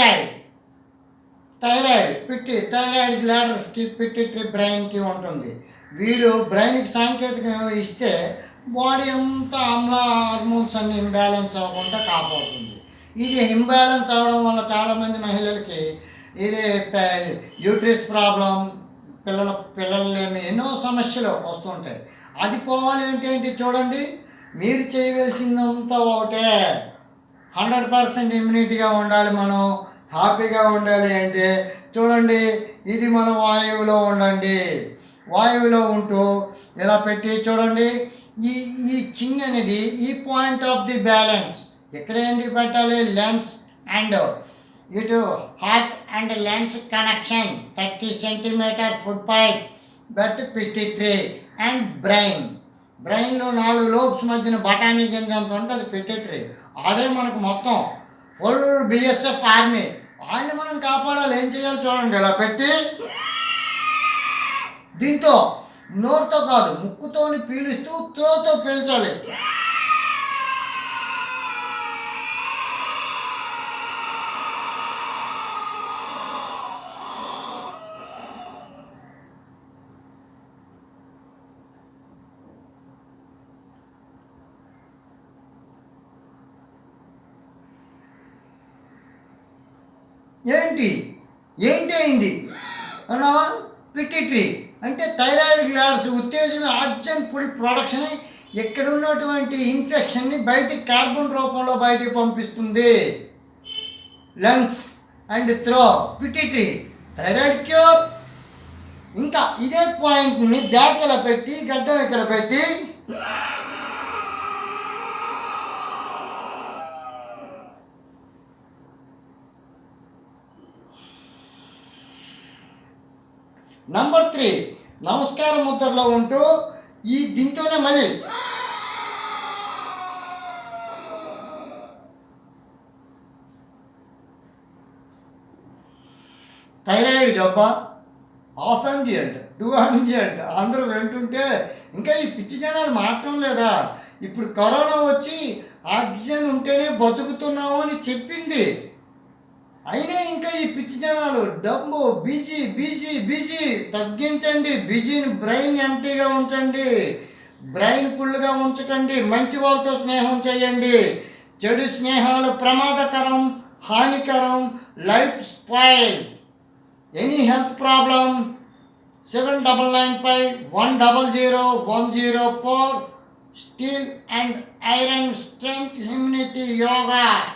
Thyroid. Thyroid పిట్టి thyroid గ్లాడర్స్కి pituitary బ్రెయిన్కి ఉంటుంది. వీడు బ్రెయిన్కి సాంకేతికం ఇస్తే బాడీ అంతా ఆమ్ల హార్మోన్స్ అన్ని ఇంబ్యాలెన్స్ అవ్వకుండా కాపాడుతుంది. ఇది ఇంబ్యాలెన్స్ అవ్వడం వల్ల చాలామంది మహిళలకి ఇది యూట్రిస్ ప్రాబ్లం పిల్లల పిల్లలేమి ఎన్నో సమస్యలు వస్తుంటాయి. అది పోవాలి అంటే ఏంటి చూడండి మీరు చేయవలసిందంతా ఒకటే. హండ్రెడ్ పర్సెంట్ ఇమ్యూనిటీగా ఉండాలి మనం. హ్యాపీగా ఉండాలి అంటే చూడండి ఇది మన వాయువులో ఉండండి. వాయువులో ఉంటూ ఇలా పెట్టి చూడండి ఈ ఈ చిన్ అనేది ఈ పాయింట్ ఆఫ్ ది బ్యాలెన్స్. ఎక్కడ ఎందుకు పెట్టాలి? లెన్స్ అండ్ ఇటు heart and lens connection thirty centimetre food pipe but pituitary and brain. బ్రెయిన్లో నాలుగు లోబ్స్ మధ్యన బఠానీ గింజ అంత ఉంటుంది పిట్టిట్రీ అదే మనకు మొత్తం ఫుల్ బిఎస్ఎఫ్ ఆర్మీ. వాళ్ళని మనం కాపాడాలి. ఏం చేయాలి చూడండి ఇలా పెట్టి. దీంతో నోరుతో కాదు ముక్కుతోని పీలుస్తూ త్రోతో పీల్చాలి. ఏంటి? ఏంటి అయింది? అన్నావా? పిట్టిట్రీ అంటే థైరాయిడ్ గ్లాడ్స్ ఉత్తేజం ఆక్సిజన్ ఫుల్ ప్రొడక్షన్ ఇక్కడ ఉన్నటువంటి ఇన్ఫెక్షన్ని బయటికి కార్బన్ రూపంలో బయటికి పంపిస్తుంది. Lungs and throw pituitary thyroid cure ఇంకా ఇదే పాయింట్ని బ్యాక్ ఇలా పెట్టి గడ్డం ఇక్కడ పెట్టి? నంబర్ త్రీ నమస్కార ముద్రలో ఉంటూ ఈ దీంతోనే మళ్ళీ. థైరాయిడ్ జబ్బ హాఫ్ ఎంజీ అంట టూ ఎంజీ అంట అందరూ వింటుంటే ఇంకా ఈ పిచ్చి జనాలు మారటం లేదా? ఇప్పుడు కరోనా వచ్చి ఆక్సిజన్ ఉంటేనే బతుకుతున్నాము అని చెప్పింది. అయినా ఇంకా ఈ పిచ్చి జనాలు డబ్బు బిజీ బిజీ బిజీ. తగ్గించండి బిజీని బ్రెయిన్ ఎంటీగా ఉంచండి. బ్రెయిన్ ఫుల్గా ఉంచకండి మంచి వాళ్ళతో స్నేహం చేయండి. చెడు స్నేహాలు ప్రమాదకరం హానికరం life spoil. Any health problem seven double nine five one double zero one zero four. Steel and iron strength immunity yoga.